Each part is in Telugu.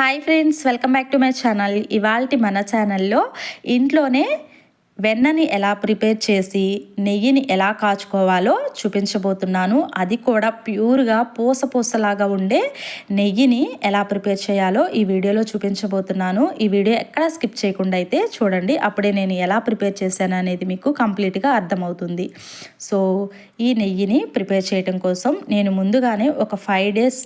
Hi friends welcome back to my channel. ఇవాళ మన ఛానల్లో ఇంట్లోనే వెన్నని ఎలా ప్రిపేర్ చేసి నెయ్యిని ఎలా కాచుకోవాలో చూపించబోతున్నాను. అది కూడా ప్యూర్గా పూస పూసలాగా ఉండే నెయ్యిని ఎలా ప్రిపేర్ చేయాలో ఈ వీడియోలో చూపించబోతున్నాను. ఈ వీడియో ఎక్కడ స్కిప్ చేయకుండా అయితే చూడండి. అప్పుడే నేను ఎలా ప్రిపేర్ చేశాను అనేది మీకు కంప్లీట్గా అర్థమవుతుంది. సో ఈ నెయ్యిని ప్రిపేర్ చేయడం కోసం నేను ముందుగానే ఒక ఫైవ్ డేస్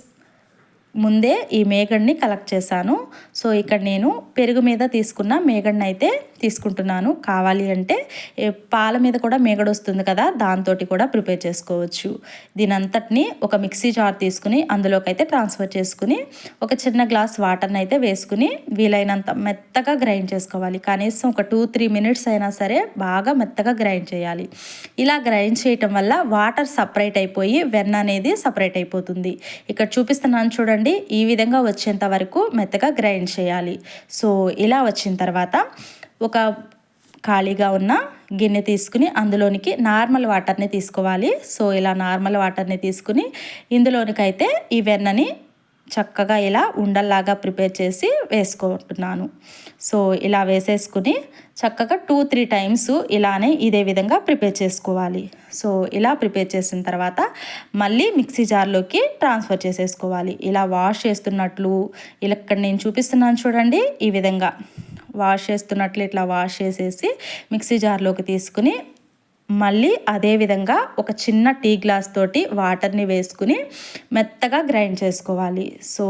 ముందే ఈ మేగడ్ని కలెక్ట్ చేశాను. సో ఇక్కడ నేను పెరుగు మీద తీసుకున్న మేగడ్ని అయితే తీసుకుంటున్నాను. కావాలి అంటే పాల మీద కూడా మేగడ వస్తుంది కదా దాంతో కూడా ప్రిపేర్ చేసుకోవచ్చు. దీని అంతటిని ఒక మిక్సీ జార్ తీసుకుని అందులోకి అయితే ట్రాన్స్ఫర్ చేసుకుని ఒక చిన్న గ్లాస్ వాటర్ని అయితే వేసుకుని వీలైనంత మెత్తగా గ్రైండ్ చేసుకోవాలి. కనీసం ఒక టూ త్రీ మినిట్స్ అయినా సరే బాగా మెత్తగా గ్రైండ్ చేయాలి. ఇలా గ్రైండ్ చేయటం వల్ల వాటర్ సపరేట్ అయిపోయి వెన్న అనేది సపరేట్ అయిపోతుంది. ఇక్కడ చూపిస్తున్నాను చూడండి ఈ విధంగా వచ్చేంత వరకు మెత్తగా గ్రైండ్ చేయాలి. సో ఇలా వచ్చిన తర్వాత ఒక ఖాళీగా ఉన్న గిన్నె తీసుకుని అందులోనికి నార్మల్ వాటర్ని తీసుకోవాలి. సో ఇలా నార్మల్ వాటర్ని తీసుకుని ఇందులోనికైతే ఈ వెన్నని చక్కగా ఇలా ఉండల్లాగా ప్రిపేర్ చేసి వేసుకుంటున్నాను. సో ఇలా వేసేసుకుని చక్కగా టూ త్రీ టైమ్స్ ఇలానే ఇదే విధంగా ప్రిపేర్ చేసుకోవాలి. సో ఇలా ప్రిపేర్ చేసిన తర్వాత మళ్ళీ మిక్సీ జార్లోకి ట్రాన్స్ఫర్ చేసేసుకోవాలి. ఇలా వాష్ చేస్తున్నట్లు ఇలా ఇక్కడ నేను చూపిస్తున్నాను చూడండి ఈ విధంగా. వాష్ చేస్తున్నట్లు ఇట్లా వాష్ చేసేసి మిక్సీ జార్లోకి తీసుకుని మళ్ళీ అదేవిధంగా ఒక చిన్న టీ గ్లాస్ తోటి వాటర్ని వేసుకుని మెత్తగా గ్రైండ్ చేసుకోవాలి. సో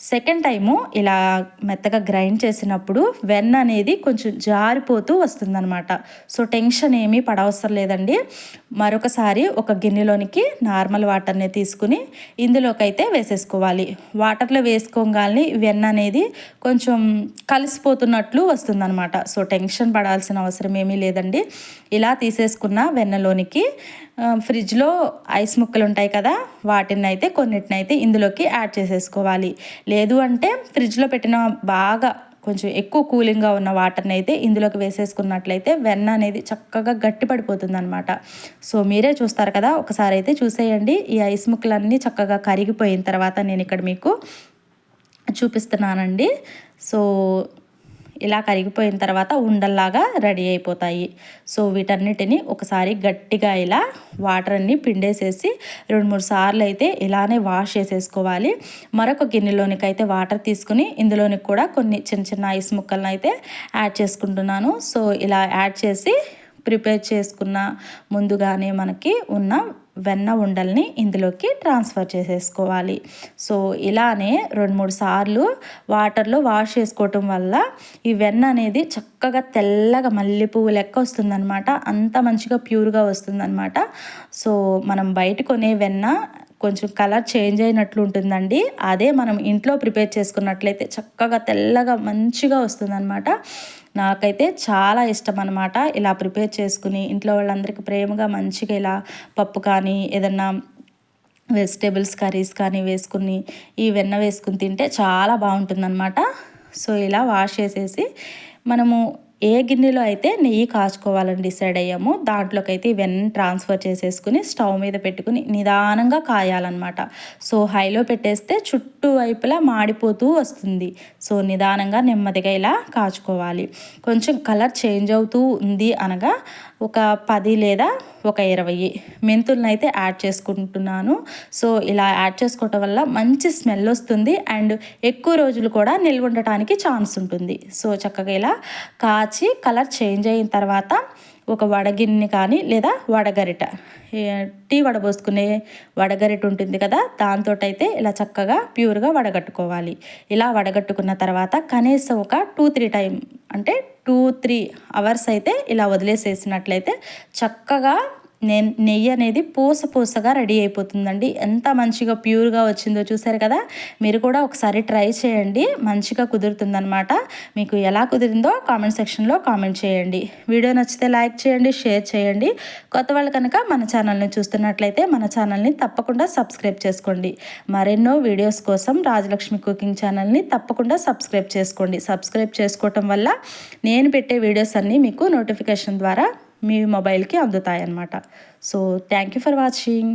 సెకండ్ టైము ఇలా మెత్తగా గ్రైండ్ చేసినప్పుడు వెన్న అనేది కొంచెం జారిపోతూ వస్తుందన్నమాట. సో టెన్షన్ ఏమీ పడవసరం లేదండి. మరొకసారి ఒక గిన్నెలోనికి నార్మల్ వాటర్ని తీసుకుని ఇందులోకి అయితే వేసేసుకోవాలి. వాటర్లో వేసుకోగానే వెన్న అనేది కొంచెం కలిసిపోతున్నట్లు వస్తుందన్నమాట. సో టెన్షన్ పడాల్సిన అవసరం ఏమీ లేదండి. ఇలా తీసేసుకున్న తీసుకున్న వెన్నలోనికి ఫ్రిడ్జ్లో ఐస్ ముక్కలు ఉంటాయి కదా వాటిని అయితే కొన్నిటిని అయితే ఇందులోకి యాడ్ చేసేసుకోవాలి. లేదు అంటే ఫ్రిడ్జ్లో పెట్టిన బాగా కొంచెం ఎక్కువ కూలింగ్గా ఉన్న వాటర్ని అయితే ఇందులోకి వేసేసుకున్నట్లయితే వెన్న అనేది చక్కగా గట్టి పడిపోతుంది అనమాట సో మీరే చూస్తారు కదా ఒకసారి అయితే చూసేయండి. ఈ ఐస్ ముక్కలన్నీ చక్కగా కరిగిపోయిన తర్వాత నేను ఇక్కడ మీకు చూపిస్తున్నానండి. సో ఇలా కరిగిపోయిన తర్వాత ఉండల్లాగా రెడీ అయిపోతాయి. సో వీటన్నిటిని ఒకసారి గట్టిగా ఇలా వాటర్ అన్ని పిండేసేసి రెండు మూడు సార్లు అయితే ఇలానే వాష్ చేసేసుకోవాలి. మరొక గిన్నెలోనికి అయితే వాటర్ తీసుకుని ఇందులోనికి కూడా కొన్ని చిన్న చిన్న ఐస్ ముక్కలను అయితే యాడ్ చేసుకుంటున్నాను. సో ఇలా యాడ్ చేసి ప్రిపేర్ చేసుకున్న ముందుగానే మనకి ఉన్న వెన్న ఉండల్ని ఇందులోకి ట్రాన్స్ఫర్ చేసేసుకోవాలి. సో ఇలానే రెండు మూడు సార్లు వాటర్లో వాష్ చేసుకోవటం వల్ల ఈ వెన్న అనేది చక్కగా తెల్లగా మల్లెపువ్వు లెక్క వస్తుందన్నమాట. అంత మంచిగా ప్యూర్గా వస్తుందన్నమాట. సో మనం బయట కొనే వెన్న కొంచెం కలర్ చేంజ్ అయినట్లు ఉంటుందండి. అదే మనం ఇంట్లో ప్రిపేర్ చేసుకున్నట్లయితే చక్కగా తెల్లగా మంచిగా వస్తుందన్నమాట. నాకైతే చాలా ఇష్టం అనమాట ఇలా ప్రిపేర్ చేసుకుని ఇంట్లో వాళ్ళందరికీ ప్రేమగా మంచిగా ఇలా పప్పు కానీ ఏదన్నా వెజిటేబుల్స్ కర్రీస్ కానీ వేసుకుని ఈ వెన్న వేసుకుని తింటే చాలా బాగుంటుందన్నమాట. సో ఇలా వాష్ చేసేసి మనము ఏ గిన్నెలో అయితే నెయ్యి కాచుకోవాలని డిసైడ్ అయ్యామో దాంట్లోకి అయితే ఇవన్నీ ట్రాన్స్ఫర్ చేసేసుకుని స్టవ్ మీద పెట్టుకుని నిదానంగా కాయాలన్నమాట. సో హైలో పెట్టేస్తే చుట్టూ వైపులా మాడిపోతూ వస్తుంది. సో నిదానంగా నెమ్మదిగా ఇలా కాచుకోవాలి. కొంచెం కలర్ చేంజ్ అవుతూ ఉంది అనగా ఒక పది లేదా ఒక ఇరవై మెంతులను అయితే యాడ్ చేసుకుంటున్నాను. సో ఇలా యాడ్ చేసుకోవటం వల్ల మంచి స్మెల్ వస్తుంది అండ్ ఎక్కువ రోజులు కూడా నిల్వ ఉండటానికి ఛాన్స్ ఉంటుంది. సో చక్కగా ఇలా కా కాచి కలర్ చేంజ్ అయిన తర్వాత ఒక వడగిన్నె కానీ లేదా వడగరిట టీ వడబోసుకునే వడగరిట ఉంటుంది కదా దాంతో అయితే ఇలా చక్కగా ప్యూర్గా వడగట్టుకోవాలి. ఇలా వడగట్టుకున్న తర్వాత కనీసం ఒక టూ త్రీ టైం అంటే టూ త్రీ అవర్స్ అయితే ఇలా వదిలేసేసినట్లయితే చక్కగా నెయ్యి అనేది పూస పూసగా రెడీ అయిపోతుందండి. ఎంత మంచిగా ప్యూర్గా వచ్చిందో చూసారు కదా? మీరు కూడా ఒకసారి ట్రై చేయండి. మంచిగా కుదురుతుందనమాట మీకు ఎలా కుదిరిందో కామెంట్ సెక్షన్లో కామెంట్ చేయండి. వీడియో నచ్చితే లైక్ చేయండి షేర్ చేయండి. కొత్త వాళ్ళు కనుక మన ఛానల్ని చూస్తున్నట్లయితే మన ఛానల్ని తప్పకుండా సబ్స్క్రైబ్ చేసుకోండి. మరెన్నో వీడియోస్ కోసం రాజలక్ష్మి కుకింగ్ ఛానల్ని తప్పకుండా సబ్స్క్రైబ్ చేసుకోండి. సబ్స్క్రైబ్ చేసుకోవటం వల్ల నేను పెట్టే వీడియోస్ అన్నీ మీకు నోటిఫికేషన్ ద్వారా మీ మొబైల్కి అందుతాయి అన్నమాట so thank you for watching